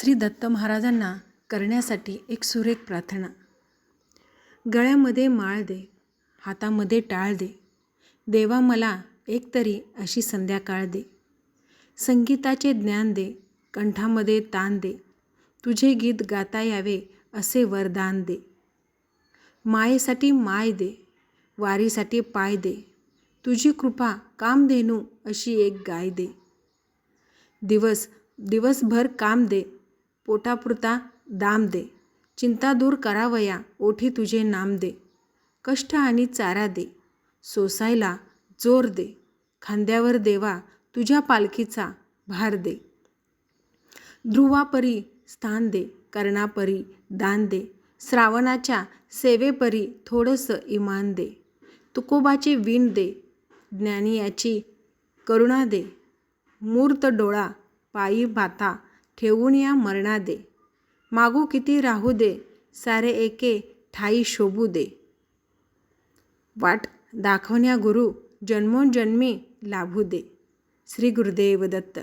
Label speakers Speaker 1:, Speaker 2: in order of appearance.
Speaker 1: श्री दत्त महाराजांना करण्यासाठी एक सुरेख प्रार्थना. गळ्यामध्ये माळ दे हातामध्ये टाळ दे. देवा मला एकतरी अशी संध्याकाळ दे. संगीताचे ज्ञान दे कंठामध्ये ताण दे. तुझे गीत गाता यावे असे वरदान दे. मायेसाठी माय दे वारीसाठी पाय दे. तुझी कृपा कामधेनू अशी एक गाय दे. दिवस दिवसभर काम दे. पोटापुरता दाम दे. चिंता दूर करावया ओठी तुझे नाम दे. कष्ट आणि चारा दे. सोसायला जोर दे. खांद्यावर देवा तुझ्या पालखीचा भार दे. ध्रुवापरी स्थान दे कर्णापरी दान दे. श्रावणाच्या सेवेपरी थोडंसं इमान दे. तुकोबाची वीण दे. ज्ञानियाची करुणा दे. मूर्त डोळा पायी भाता ठेवून या मरणा दे. मागू किती राहू दे सारे एके ठाई शोभू दे. वाट दाखवण्या गुरु जन्मोजन्मी लाभू दे. श्री गुरुदेव दत्त.